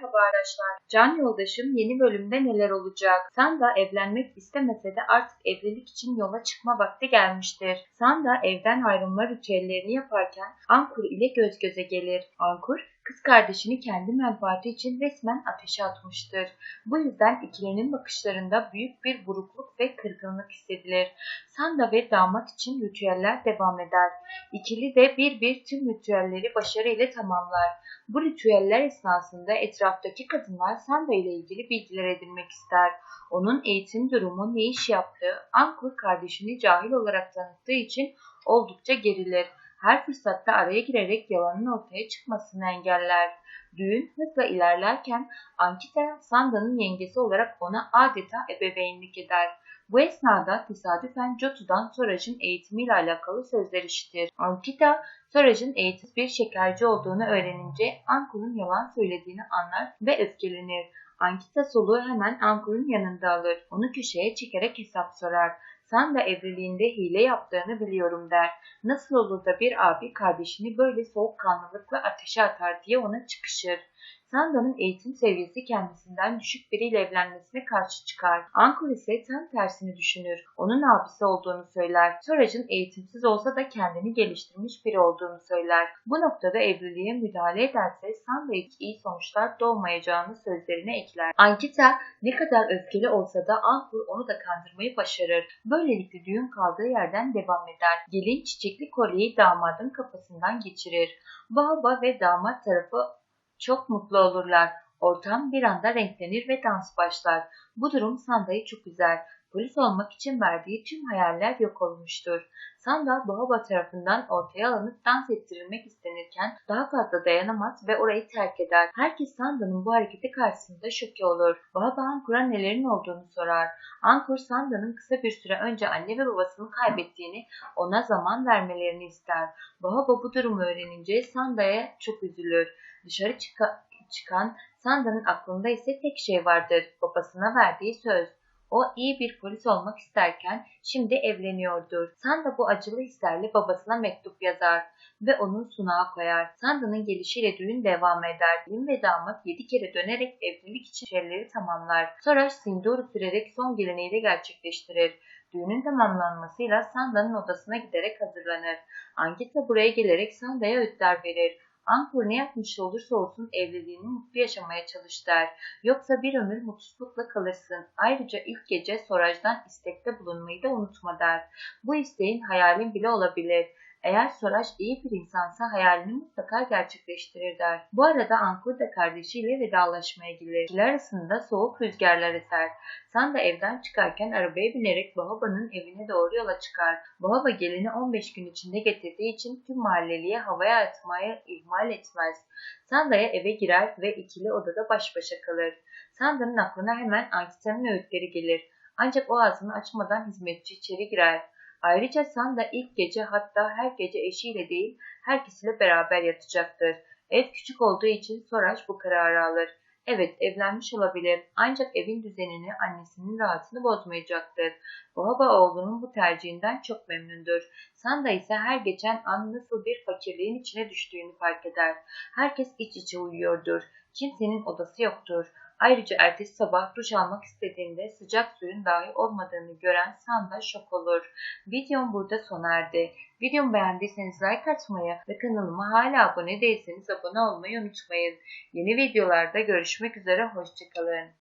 Merhaba arkadaşlar. Can yoldaşım yeni bölümde neler olacak? Sanda evlenmek istemese de artık evlilik için yola çıkma vakti gelmiştir. Sanda evden ayrılma ritüellerini yaparken Ankur ile göz göze gelir. Ankur kız kardeşini kendi menfaati için resmen ateşe atmıştır. Bu yüzden ikilinin bakışlarında büyük bir burukluk ve kırgınlık hissedilir. Sanda ve damat için ritüeller devam eder. İkili de bir bir tüm ritüelleri başarıyla tamamlar. Bu ritüeller esnasında etraftaki kadınlar Sanda ile ilgili bilgiler edinmek ister. Onun eğitim durumu, ne iş yaptığı, Ankur kardeşini cahil olarak tanıttığı için oldukça gerilir. Her fırsatta araya girerek yalanın ortaya çıkmasını engeller. Düğün hızla ilerlerken Ankita Sanda'nın yengesi olarak ona adeta ebeveynlik eder. Bu esnada tesadüfen Jotu'dan Soraj'ın eğitimiyle alakalı sözler işitir. Ankita, Soraj'ın eğitim bir şekerci olduğunu öğrenince Ankur'un yalan söylediğini anlar ve öfkelenir. Ankita soluğu hemen Ankur'un yanında alır. Onu köşeye çekerek hesap sorar. Sen de evliliğinde hile yaptığını biliyorum der. Nasıl olur da bir abi kardeşini böyle soğukkanlılıkla ateşe atar diye ona çıkışır. Sanda'nın eğitim seviyesi kendisinden düşük biriyle evlenmesine karşı çıkar. Ankur ise tam tersini düşünür. Onun abisi olduğunu söyler. Soraj'ın eğitimsiz olsa da kendini geliştirmiş biri olduğunu söyler. Bu noktada evliliğe müdahale ederse Sanda hiç iyi sonuçlar doğmayacağını sözlerine ekler. Ankita ne kadar öfkeli olsa da Ankur onu da kandırmayı başarır. Böylelikle düğün kaldığı yerden devam eder. Gelin çiçekli kolyeyi damadın kafasından geçirir. Baba ve damat tarafı çok mutlu olurlar. Ortam bir anda renklenir ve dans başlar. Bu durum Sanda'yı çok üzer. Polis olmak için verdiği tüm hayaller yok olmuştur. Sanda Bahaba tarafından ortaya alınıp dans ettirilmek istenirken daha fazla dayanamaz ve orayı terk eder. Herkes Sanda'nın bu hareketi karşısında şoke olur. Bahaba Ankur'a nelerin olduğunu sorar. Ankur Sanda'nın kısa bir süre önce anne ve babasını kaybettiğini, ona zaman vermelerini ister. Bahaba bu durumu öğrenince Sanda'ya çok üzülür. Dışarı çıka çıkan Sanda'nın aklında ise tek şey vardır. Babasına verdiği söz. O iyi bir polis olmak isterken şimdi evleniyordur. Sanda bu acılı hislerle babasına mektup yazar ve onu sunağa koyar. Sanda'nın gelişiyle düğün devam eder. Gelin ve damat yedi kere dönerek evlilik için şeyleri tamamlar. Sonra sindur sürerek son geleneği de gerçekleştirir. Düğünün tamamlanmasıyla Sanda'nın odasına giderek hazırlanır. Ankita buraya gelerek Sanda'ya öğütler verir. Ankur ne yapmış olursa olsun evliliğini mutlu yaşamaya çalış der. Yoksa bir ömür mutsuzlukla kalırsın. Ayrıca ilk gece Soraj'dan istekte bulunmayı da unutma der. Bu isteğin hayalin bile olabilir. Eğer Soraj iyi bir insansa hayalini mutlaka gerçekleştirir der. Bu arada Ankur kardeşiyle vedalaşmaya gelir. İkiler arasında soğuk rüzgarlar eser. Sen de evden çıkarken arabaya binerek Bahaba'nın evine doğru yola çıkar. Bahaba gelini 15 gün içinde getirdiği için tüm mahalleliye havaya atmaya ihmal etmez. Sanda'ya eve girer ve ikili odada baş başa kalır. Sanda'nın aklına hemen Ankita'nın öğütleri gelir. Ancak o ağzını açmadan hizmetçi içeri girer. Ayrıca Sanda ilk gece hatta her gece eşiyle değil herkesiyle beraber yatacaktır. Ev küçük olduğu için Soraj bu kararı alır. Evet evlenmiş olabilir ancak evin düzenini annesinin rahatını bozmayacaktır. Baba oğlunun bu tercihinden çok memnundur. Sanda ise her geçen an nasıl bir fakirliğin içine düştüğünü fark eder. Herkes iç içe uyuyordur. Kimsenin odası yoktur. Ayrıca ertesi sabah duş almak istediğinde sıcak suyun dahi olmadığını gören Sanda şok olur. Videom burada sona erdi. Videomu beğendiyseniz like atmayı ve kanalıma hala abone değilseniz abone olmayı unutmayın. Yeni videolarda görüşmek üzere, hoşçakalın.